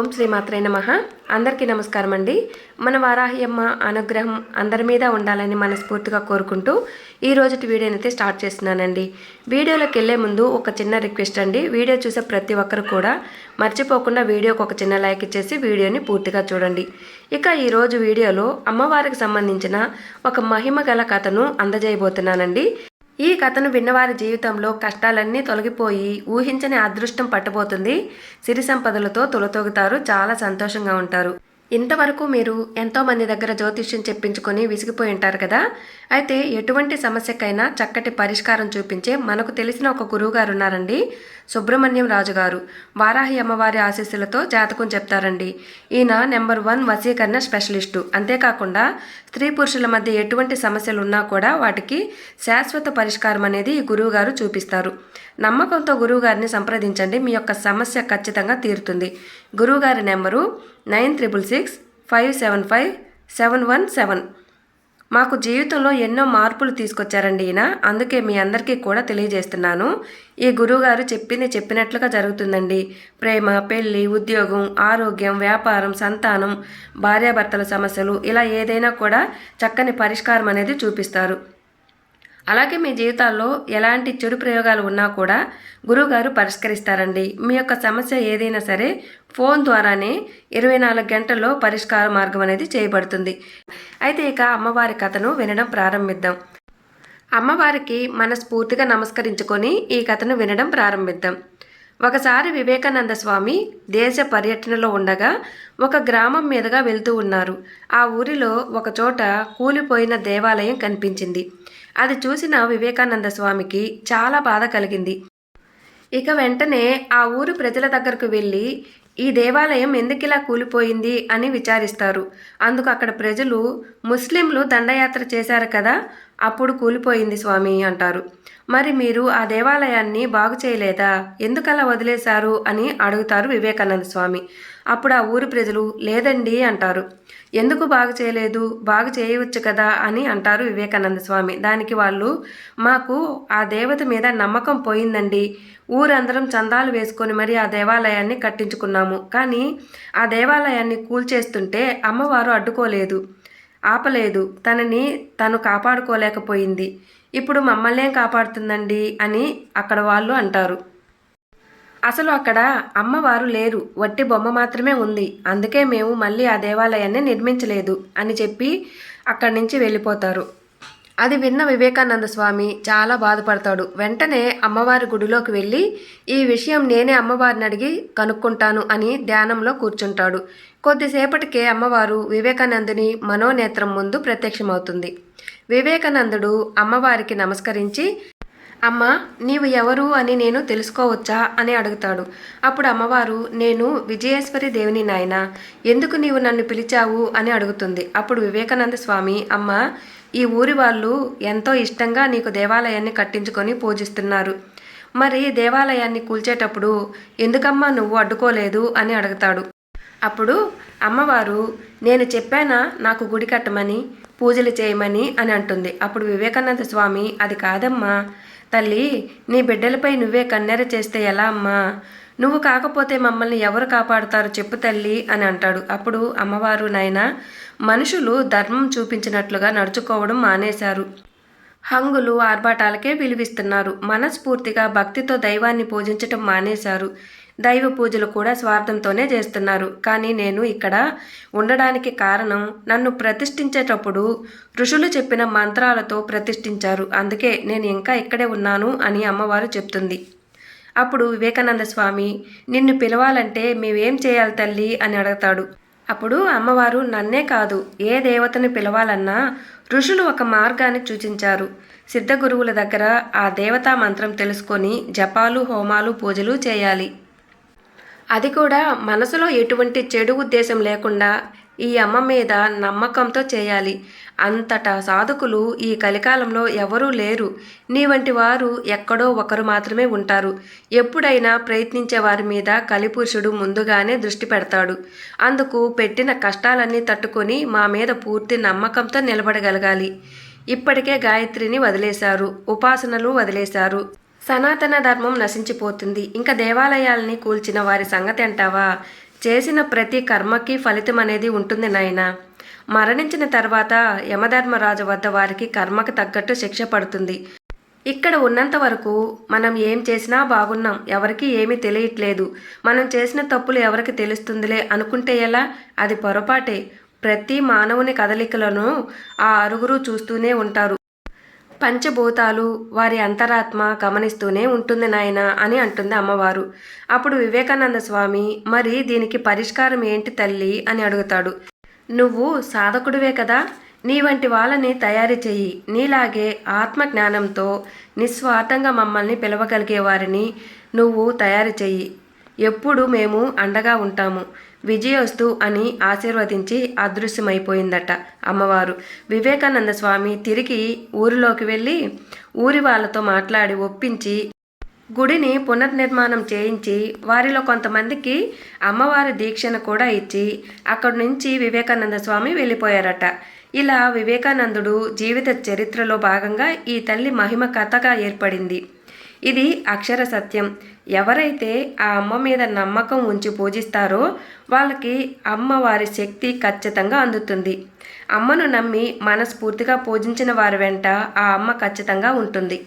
ఓం శ్రీ మాత్రే నమ. అందరికీ నమస్కారం అండి మన వారాహ్యమ్మ అనుగ్రహం అందరి మీద ఉండాలని మనస్ఫూర్తిగా కోరుకుంటూ ఈ రోజుటి వీడియోనైతే స్టార్ట్ చేస్తున్నానండి. వీడియోలోకి వెళ్ళే ముందు ఒక చిన్న రిక్వెస్ట్ అండి. వీడియో చూసే ప్రతి ఒక్కరు కూడా మర్చిపోకుండా వీడియోకి ఒక చిన్న లైక్ ఇచ్చేసి వీడియోని పూర్తిగా చూడండి. ఇక ఈరోజు వీడియోలో అమ్మవారికి సంబంధించిన ఒక మహిమ గల కథను అందజేయబోతున్నానండి. ఈ కథను విన్నవారి జీవితంలో కష్టాలన్నీ తొలగిపోయి ఊహించని అదృష్టం పట్టబోతుంది. సిరి సంపదలతో తొలతొగుతారు చాలా సంతోషంగా ఉంటారు. ఇంతవరకు మీరు ఎంతోమంది దగ్గర జ్యోతిష్యం చెప్పించుకొని విసిగిపోయి ఉంటారు కదా. అయితే ఎటువంటి సమస్యకైనా చక్కటి పరిష్కారం చూపించే మనకు తెలిసిన ఒక గురువు గారు ఉన్నారండి. సుబ్రహ్మణ్యం రాజు గారు. వారాహి అమ్మవారి ఆశీస్సులతో జాతకం చెప్తారండి. ఈయన నెంబర్ వన్ వశీకరణ స్పెషలిస్టు. అంతేకాకుండా స్త్రీ పురుషుల మధ్య ఎటువంటి సమస్యలు ఉన్నా కూడా వాటికి శాశ్వత పరిష్కారం అనేది ఈ గురువు గారు చూపిస్తారు. నమ్మకంతో గురువుగారిని సంప్రదించండి. మీ యొక్క సమస్య ఖచ్చితంగా తీరుతుంది. గురువుగారి number nine triple six five seven five seven one seven. మాకు జీవితంలో ఎన్నో మార్పులు తీసుకొచ్చారండి ఈయన. అందుకే మీ అందరికీ కూడా తెలియజేస్తున్నాను. ఈ గురువుగారు చెప్పింది చెప్పినట్లుగా జరుగుతుందండి. ప్రేమ పెళ్ళి ఉద్యోగం ఆరోగ్యం వ్యాపారం సంతానం భార్యాభర్తల సమస్యలు ఇలా ఏదైనా కూడా చక్కని పరిష్కారం అనేది చూపిస్తారు. అలాగే మీ జీవితాల్లో ఎలాంటి చెడు ప్రయోగాలు ఉన్నా కూడా గురువుగారు పరిష్కరిస్తారండి. మీ యొక్క సమస్య ఏదైనా సరే ఫోన్ ద్వారానే ఇరవై నాలుగు గంటల్లో పరిష్కార మార్గం అనేది చేయబడుతుంది. అయితే ఇక అమ్మవారి కథను వినడం ప్రారంభిద్దాం. అమ్మవారికి మనస్ఫూర్తిగా నమస్కరించుకొని ఈ కథను వినడం ప్రారంభిద్దాం. ఒకసారి వివేకానంద స్వామి దేశ పర్యటనలో ఉండగా ఒక గ్రామం మీదుగా వెళ్తూ ఉన్నారు. ఆ ఊరిలో ఒకచోట కూలిపోయిన దేవాలయం కనిపించింది. అది చూసిన వివేకానంద స్వామికి చాలా బాధ కలిగింది. ఇక వెంటనే ఆ ఊరు ప్రజల దగ్గరకు వెళ్ళి ఈ దేవాలయం ఎందుకిలా కూలిపోయింది? అని విచారిస్తారు. అందుకు అక్కడ ప్రజలు ముస్లింలు దండయాత్ర చేశారు కదా అప్పుడు కూలిపోయింది స్వామి అంటారు. మరి మీరు ఆ దేవాలయాన్ని బాగు చేయలేదా? ఎందుకలా వదిలేశారు? అని అడుగుతారు వివేకానంద స్వామి. అప్పుడు ఆ ఊరి ప్రజలు లేదండి అంటారు. ఎందుకు బాగు చేయలేదు? బాగు చేయవచ్చు కదా? అని అంటారు వివేకానంద స్వామి. దానికి వాళ్ళు మాకు ఆ దేవత మీద నమ్మకం పోయిందండి. ఊరందరం చందాలు వేసుకొని మరి ఆ దేవాలయాన్ని కట్టించుకున్నాము. కానీ ఆ దేవాలయాన్ని కూల్చేస్తుంటే అమ్మవారు అడ్డుకోలేదు. ఆపలేదు. తనని తను కాపాడుకోలేకపోయింది. ఇప్పుడు మమ్మల్నేం కాపాడుతుందండి? అని అక్కడ వాళ్ళు అంటారు. అసలు అక్కడ అమ్మవారు లేరు. వట్టి బొమ్మ మాత్రమే ఉంది. అందుకే మేము మళ్ళీ ఆ దేవాలయాన్ని నిర్మించలేదు అని చెప్పి అక్కడి నుంచి వెళ్ళిపోతారు. అది విన్న వివేకానంద స్వామి చాలా బాధపడతాడు. వెంటనే అమ్మవారి గుడిలోకి వెళ్ళి ఈ విషయం నేనే అమ్మవారిని అడిగి కనుక్కుంటాను అని ధ్యానంలో కూర్చుంటాడు. కొద్దిసేపటికే అమ్మవారు వివేకానందుని మనోనేత్రం ముందు ప్రత్యక్షమవుతుంది. వివేకానందుడు అమ్మవారికి నమస్కరించి అమ్మ నీవు ఎవరు అని నేను తెలుసుకోవచ్చా? అని అడుగుతాడు. అప్పుడు అమ్మవారు నేను విజయేశ్వరి దేవిని నాయన. ఎందుకు నీవు నన్ను పిలిచావు? అని అడుగుతుంది. అప్పుడు వివేకానంద స్వామి అమ్మ ఈ ఊరి వాళ్ళు ఎంతో ఇష్టంగా నీకు దేవాలయాన్ని కట్టించుకొని పూజిస్తున్నారు. మరి దేవాలయాన్ని కూల్చేటప్పుడు ఎందుకమ్మా నువ్వు అడ్డుకోలేదు అని అడుగుతాడు. అప్పుడు అమ్మవారు నేను చెప్పానా నాకు గుడి కట్టమని పూజలు చేయమని అని అంటుంది. అప్పుడు వివేకానంద స్వామి అది కాదమ్మా. తల్లి నీ బిడ్డలపై నువ్వే కన్నెర చేస్తే ఎలా అమ్మా? నువ్వు కాకపోతే మమ్మల్ని ఎవరు కాపాడుతారు చెప్పు తల్లి అని అంటాడు. అప్పుడు అమ్మవారు నాయన మనుషులు ధర్మం చూపించినట్లుగా నడుచుకోవడం మానేశారు. హంగులు ఆర్భాటాలకే విలువిస్తున్నారు. మనస్ఫూర్తిగా భక్తితో దైవాన్ని పూజించటం మానేశారు. దైవ పూజలు కూడా స్వార్థంతోనే చేస్తున్నారు. కానీ నేను ఇక్కడ ఉండడానికి కారణం నన్ను ప్రతిష్ఠించేటప్పుడు ఋషులు చెప్పిన మంత్రాలతో ప్రతిష్ఠించారు. అందుకే నేను ఇంకా ఇక్కడే ఉన్నాను అని అమ్మవారు చెప్తుంది. అప్పుడు వివేకానంద స్వామి నిన్ను పిలవాలంటే మేమేం చేయాలి తల్లి? అని అడుగుతాడు. అప్పుడు అమ్మవారు నన్నే కాదు ఏ దేవతను పిలవాలన్నా ఋషులు ఒక మార్గాన్ని సూచించారు. సిద్ధ గురువుల దగ్గర ఆ దేవతా మంత్రం తెలుసుకొని జపాలు హోమాలు పూజలు చేయాలి. అది కూడా మనసులో ఎటువంటి చెడు ఉద్దేశం లేకుండా ఈ అమ్మ మీద నమ్మకంతో చేయాలి. అంతటా సాధకులు ఈ కలికాలంలో ఎవరూ లేరు. నీ వంటి వారు ఎక్కడో ఒకరు మాత్రమే ఉంటారు. ఎప్పుడైనా ప్రయత్నించే వారి మీద కలిపురుషుడు ముందుగానే దృష్టి పెడతాడు. అందుకు పెట్టిన కష్టాలన్నీ తట్టుకొని మా మీద పూర్తి నమ్మకంతో నిలబడగలగాలి. ఇప్పటికే గాయత్రిని వదిలేశారు. ఉపాసనలు వదిలేశారు. సనాతన ధర్మం నశించిపోతుంది. ఇంకా దేవాలయాల్ని కూల్చిన వారి సంగతి అంటావా? చేసిన ప్రతి కర్మకి ఫలితం అనేది ఉంటుంది నాయనా. మరణించిన తర్వాత యమధర్మరాజు వద్ద వారికి కర్మకు తగ్గట్టు శిక్ష పడుతుంది. ఇక్కడ ఉన్నంత వరకు మనం ఏం చేసినా బాగున్నాం. ఎవరికి ఏమీ తెలియట్లేదు. మనం చేసిన తప్పులు ఎవరికి తెలుస్తుందిలే అనుకుంటే ఎలా? అది పొరపాటే. ప్రతి మానవుని కదలికలను ఆ అరుగురు చూస్తూనే ఉంటారు. పంచభూతాలు వారి అంతరాత్మ గమనిస్తూనే ఉంటుంది నాయన అని అంటుంది అమ్మవారు. అప్పుడు వివేకానంద స్వామి మరి దీనికి పరిష్కారం ఏంటి తల్లి? అని అడుగుతాడు. నువ్వు సాధకుడివే కదా? నీ వంటి వాళ్ళని తయారు చెయ్యి. నీలాగే ఆత్మ జ్ఞానంతో నిస్వార్థంగా మమ్మల్ని పిలవగలిగే వారిని నువ్వు తయారు చెయ్యి. ఎప్పుడు మేము అండగా ఉంటాము. విజయోస్తు అని ఆశీర్వదించి అదృశ్యమైపోయిందట అమ్మవారు. వివేకానంద స్వామి తిరిగి ఊరిలోకి వెళ్ళి ఊరి వాళ్ళతో మాట్లాడి ఒప్పించి గుడిని పునర్నిర్మాణం చేయించి వారిలో కొంతమందికి అమ్మవారి దీక్షను కూడా ఇచ్చి అక్కడి నుంచి వివేకానంద స్వామి వెళ్ళిపోయారట. ఇలా వివేకానందుడు జీవిత చరిత్రలో భాగంగా ఈ తల్లి మహిమ కథగా ఏర్పడింది. ఇది అక్షర సత్యం. ఎవరైతే ఆ అమ్మ మీద నమ్మకం ఉంచి పూజిస్తారో వాళ్ళకి అమ్మవారి శక్తి ఖచ్చితంగా అందుతుంది. అమ్మను నమ్మి మనస్ఫూర్తిగా పూజించిన వారి వెంట ఆ అమ్మ ఖచ్చితంగా ఉంటుంది.